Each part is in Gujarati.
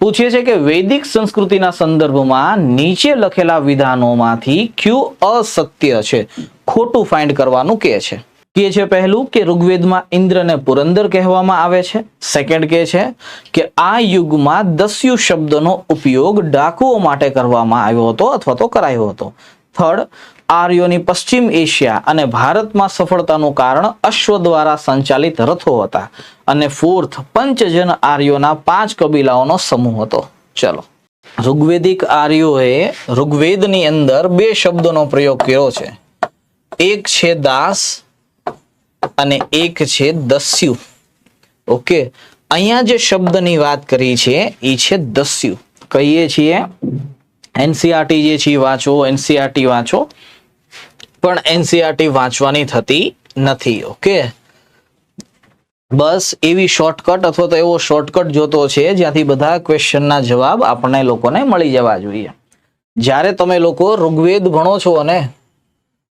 પૂછે છે કે વૈદિક સંસ્કૃતિના સંદર્ભમાં નીચે લખેલા વિધાનોમાંથી ક્યુ અસત્ય છે? ખોટું ફાઇન્ડ કરવાનું કે છે? કે છે પહેલું કે ઋગ્વેદમાં ઇન્દ્રને પુરંદર કહેવામાં આવે છે. સેકન્ડ કે છે કે આ યુગમાં દસ્યુ શબ્દનો ઉપયોગ ડાકુઓ માટે કરવામાં આવ્યો હતો અથવા તો કરાયો હતો. થર્ડ આર્યોની પશ્ચિમ એશિયા અને ભારતમાં સફળતાનું કારણ અશ્વ દ્વારા સંચાલિત રથો હતા અને ફોર્થ પંચજન આર્યોના પાંચ કબીલાઓનો સમૂહ હતો. ચલો. ઋગ્વેદિક આર્યોએ ઋગ્વેદની અંદર બે શબ્દોનો પ્રયોગ કર્યો છે. એક છે દાસ અને એક છે દસ્યુ. ઓકે. અહીંયા જે શબ્દની વાત કરી છે એ છે દસ્યુ. કહીએ છીએ, એનસીઆરટી જે છે વાંચો, એનસીઆરટી વાંચો. પણ એનસીઆરટી વાંચવાની થતી નથી, ઓકે? બસ એવી શોર્ટકટ અથવા તો એવો શોર્ટકટ જોતો છે, જ્યાંથી બધા ક્વેશ્ચનના જવાબ આપણને લોકોને મળી જવા જોઈએ. જ્યારે તમે લોકો ઋગ્વેદ ભણો છો ને,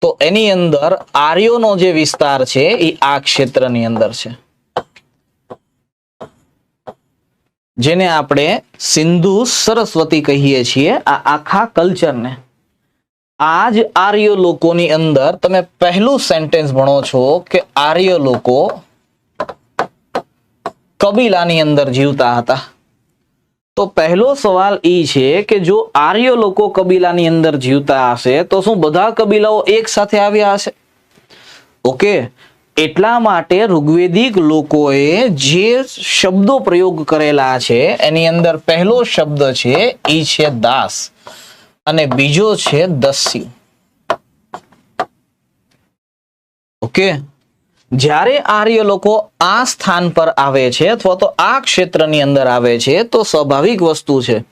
તો એની અંદર આર્યોનો જે વિસ્તાર છે, એ આ ક્ષેત્રની અંદર છે. જેને આપણે સિંધુ સરસ્વતી કહીએ છીએ, આ આખા કલ્ચરને આ જ આર્ય લોકોની અંદર તમે પહેલું સેન્ટેન્સ ભણો છો કે આર્ય લોકો કબીલાની અંદર જીવતા હતા. તો પહેલો સવાલ એ છે કે જો આર્ય લોકો કબીલાની અંદર જીવતા હશે, તો શું બધા કબીલાઓ એક સાથે આવ્યા હશે? ઓકે, એટલા માટે ઋગ્વેદિક લોકોએ જે શબ્દો પ્રયોગ કરેલા છે, એની અંદર પહેલો શબ્દ છે એ છે દાસ. અને બીજો છે દસ્યુ. ઓકે? જ્યારે આર્ય લોકો આ સ્થાન પર આવે છે અથવા તો આ ક્ષેત્રની અંદર આવે છે, તો સ્વાભાવિક વસ્તુ છે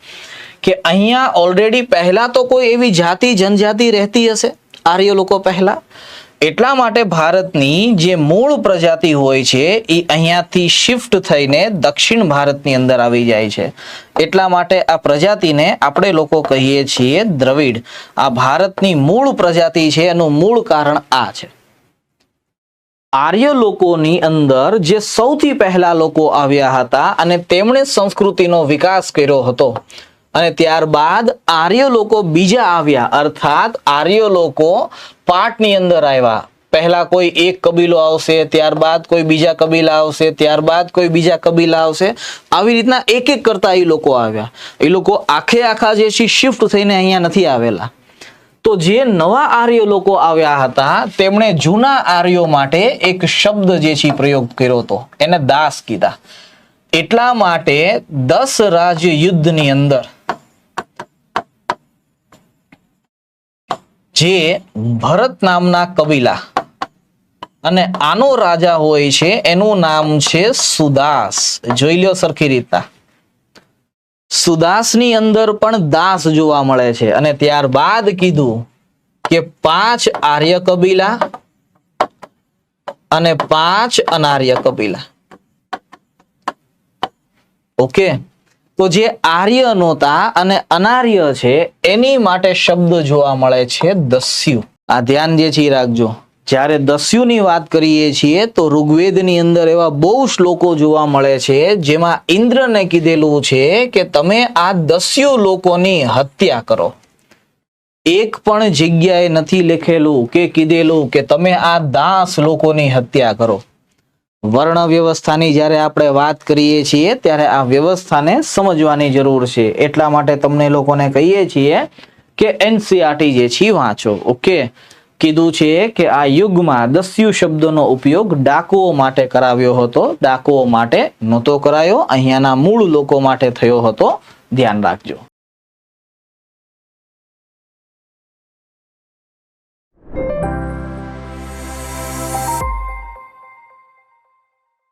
કે અહીંયા ઓલરેડી પહેલા તો કોઈ એવી જાતિ, જનજાતિ રહેતી હશે? આર્ય લોકો પહેલા? એટલા માટે ભારતની જે મૂળ પ્રજાતિ હોય છે, એ અહીંયાથી શિફ્ટ થઈને દક્ષિણ ભારતની અંદર આવી જાય છે. એટલા માટે આ પ્રજાતિને આપણે લોકો કહીએ છીએ દ્રવિડ. આ ભારતની મૂળ પ્રજાતિ છે, એનું મૂળ કારણ આ છે. આર્ય લોકોની અંદર જે સૌથી પહેલા લોકો આવ્યા હતા અને તેમણે સંસ્કૃતિનો વિકાસ કર્યો હતો. અને ત્યારબાદ આર્ય લોકો બીજા આવ્યા. અર્થાત આર્ય લોકો પાટની અંદર આવ્યા. પહેલા કોઈ એક કબીલો આવશે, ત્યારબાદ કોઈ બીજા કબીલા આવશે, ત્યારબાદ કોઈ બીજા કબીલા આવશે. આવી રીતના એક એક કરતા એ લોકો આવ્યા. એ લોકો આખે આખા જે છે શિફ્ટ થઈને અહીંયા નથી આવેલા. તો જે નવા આર્ય લોકો આવ્યા હતા, તેમણે જૂના આર્યો માટે એક શબ્દ જે છે પ્રયોગ કર્યો હતો. એને દાસ કીધા. એટલા માટે દસ રાજ યુદ્ધની અંદર જે ભરત નામના કબીલા અને આનો રાજા હોય છે, એનું નામ છે સુદાસ. જોઈ લ્યો સરખી રીતના. સુદાસની અંદર પણ દાસ જોવા મળે છે અને ત્યારબાદ કીધું કે પાંચ આર્ય કબીલા અને પાંચ અનાર્ય કબીલા. ઓકે? તો જે આર્ય નહોતા અને અનાર્ય છે, એની માટે શબ્દ જોવા મળે છે દસ્યુ. આ ધ્યાન જે છે રાખજો. જ્યારે દસ્યુની વાત કરીએ છીએ, તો ઋગ્વેદની અંદર એવા બહુ શ્લોકો જોવા મળે છે, જેમાં ઇન્દ્રને કીધેલું છે કે તમે આ દસ્યુ લોકોની હત્યા કરો. એક પણ જગ્યાએ નથી લખેલું કે કીધેલું કે તમે આ દાસ લોકોની હત્યા કરો. વર્ણ વ્યવસ્થાની જ્યારે આપણે વાત કરીએ છીએ, ત્યારે આ વ્યવસ્થાને સમજવાની જરૂર છે. એટલા માટે તમને લોકોને કહીએ છીએ કે એનસીઆરટી જે છે વાંચો, ઓકે? કીધું છે કે આ યુગમાં દસ્યુ શબ્દનો ઉપયોગ ડાકુઓ માટે કરાવ્યો હતો. ડાકુઓ માટે નહોતો કરાયો. અહીંયાના મૂળ લોકો માટે થયો હતો. ધ્યાન રાખજો.